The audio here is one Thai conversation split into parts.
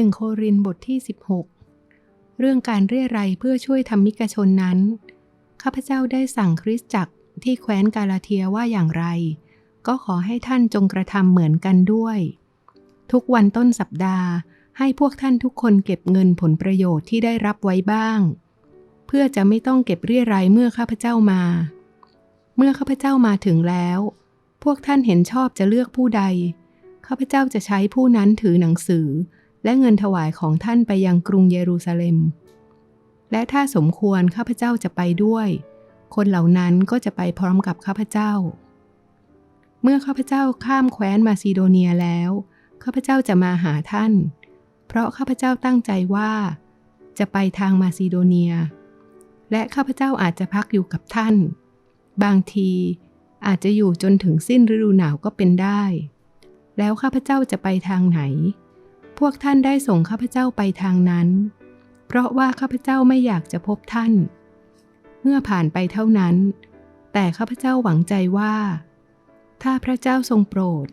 หนึ่งโครินบทที่ 16 เรื่องการเรียรัยเพื่อช่วยธรรมิกชนนั้น ข้าพเจ้าได้สั่งคริสตจักรที่แคว้นกาลาเทียว่าอย่างไร ก็ขอให้ท่านจงกระทำเหมือนกันด้วย ทุกวันต้นสัปดาห์ให้พวกท่านทุกคนเก็บเงินผลประโยชน์ที่ได้รับไว้บ้าง เพื่อจะไม่ต้องเก็บเรียรายเมื่อข้าพเจ้ามา เมื่อข้าพเจ้ามาถึงแล้ว พวกท่านเห็นชอบจะเลือกผู้ใด ข้าพเจ้าจะใช้ผู้นั้นถือหนังสือ และเงินถวายของท่านไปยังกรุงเยรูซาเล็ม และถ้าสมควรข้าพเจ้าจะไปด้วย คนเหล่านั้นก็จะไปพร้อมกับข้าพเจ้า เมื่อข้าพเจ้าข้ามแคว้นมาซิโดเนียแล้ว ข้าพเจ้าจะมาหาท่าน เพราะข้าพเจ้าตั้งใจว่า จะไปทางมาซิโดเนีย และข้าพเจ้าอาจจะพักอยู่กับท่าน บางทีอาจจะอยู่จนถึงสิ้นฤดูหนาวก็เป็นได้ แล้วข้าพเจ้าจะไปทางไหน พวกท่านได้ส่งข้าพเจ้าไปทางนั้น เพราะว่าข้าพเจ้าไม่อยากจะพบท่าน เมื่อผ่านไปเท่านั้น แต่ข้าพเจ้าหวังใจว่า ถ้าพระเจ้าทรงโปรด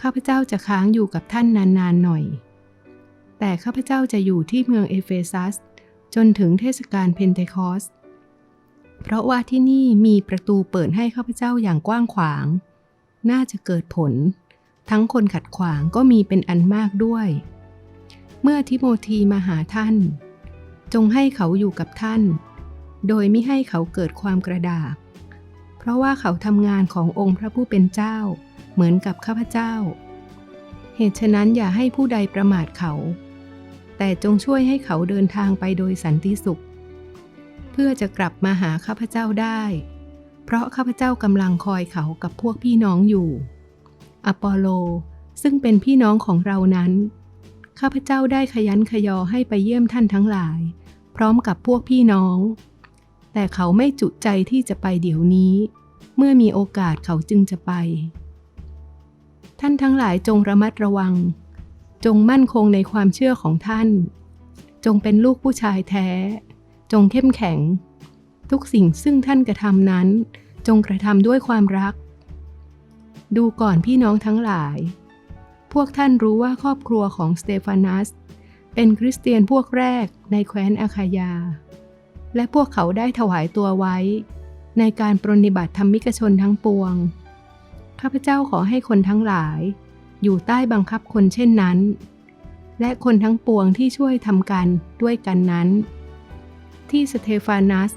ข้าพเจ้าจะค้างอยู่กับท่านนานๆหน่อย แต่ข้าพเจ้าจะอยู่ที่เมืองเอเฟซัส จนถึงเทศกาลเพนเทคอส เพราะว่าที่นี่มีประตูเปิดให้ข้าพเจ้าอย่างกว้างขวาง น่าจะเกิดผล ทั้งคนขัดขวางก็มีเป็นอันมากด้วย เมื่อทิโมธีมาหาท่าน จงให้เขาอยู่กับท่าน โดยไม่ให้เขาเกิดความกระดาก เพราะว่าเขาทำงานขององค์พระผู้เป็นเจ้า เหมือนกับข้าพเจ้า เหตุฉะนั้นอย่าให้ผู้ใดประมาทเขา แต่จงช่วยให้เขาเดินทางไปโดยสันติสุข เพื่อจะกลับมาหาข้าพเจ้าได้ เพราะข้าพเจ้ากำลังคอยเขากับพวกพี่น้องอยู่ อปอโล ซึ่งเป็นพี่น้องของเรานั้น ข้าพเจ้าได้ขยันขยอให้ไปเยี่ยมท่านทั้งหลาย พร้อมกับพวกพี่น้อง แต่เขาไม่จุใจที่จะไปเดี๋ยวนี้ เมื่อมีโอกาสเขาจึงจะไป ท่านทั้งหลายจงระมัดระวัง จงมั่นคงในความเชื่อของท่าน จงเป็นลูกผู้ชายแท้ จงเข้มแข็ง ทุกสิ่งซึ่งท่านกระทำนั้น จงกระทำด้วยความรัก ดูก่อนพี่น้องทั้งหลาย พวกท่านรู้ว่าครอบครัวของสเตฟานัส เป็นคริสเตียนพวกแรกในแคว้นอาคายา และพวกเขาได้ถวายตัวไว้ ในการปรนนิบัติธรรมิกชนทั้งปวง ข้าพเจ้าขอให้คนทั้งหลาย อยู่ใต้บังคับคนเช่นนั้น และคนทั้งปวงที่ช่วยทำกันด้วยกันนั้น ที่สเตฟานัส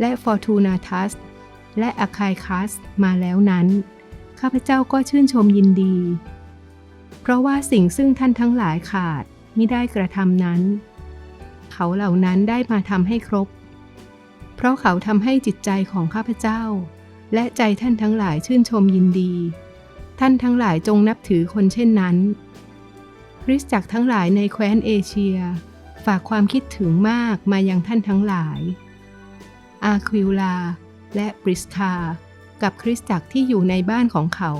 และฟอร์ตูนาทัส และอาคายคัสมาแล้วนั้น ข้าพเจ้าก็ชื่นชมยินดี เพราะว่าสิ่งซึ่งท่านทั้งหลายขาดไมิได้กระทำนั้น เขาเหล่านั้นได้มาทำให้ครบ เพราะเขาทำให้จิตใจของข้าพเจ้า และใจท่านทั้งหลายชื่นชมยินดี ท่านทั้งหลายจงนับถือคนเช่นนั้นคริสจักรทั้งหลายในแคว้นเอเชีย ฝากความคิดถึงมากมายังท่านทั้งหลาย อาควิลลาและบริสคา กับคริสตจักรที่อยู่ในบ้านของเขา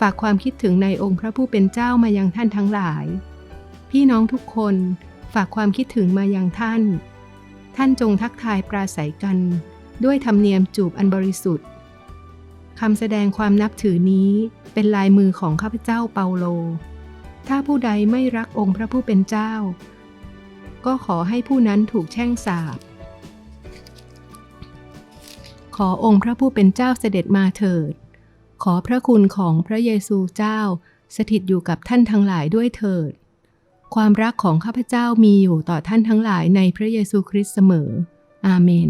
ฝากความคิดถึงในองค์พระผู้เป็นเจ้ามายังท่านทั้งหลาย พี่น้องทุกคนฝากความคิดถึงมายังท่าน ท่านจงทักทายปราศัยกัน ด้วยธรรมเนียมจูบอันบริสุทธิ์คำแสดงความนับถือนี้เป็นลายมือของข้าพเจ้าเปาโล ถ้าผู้ใดไม่รักองค์พระผู้เป็นเจ้า ก็ขอให้ผู้นั้นถูกแช่งสาป ขอองค์พระผู้เป็นเจ้าเสด็จมาเถิด ขอพระคุณของพระเยซูเจ้าสถิตอยู่กับท่านทั้งหลายด้วยเถิด ความรักของข้าพเจ้ามีอยู่ต่อท่านทั้งหลายในพระเยซูคริสต์เสมอ อาเมน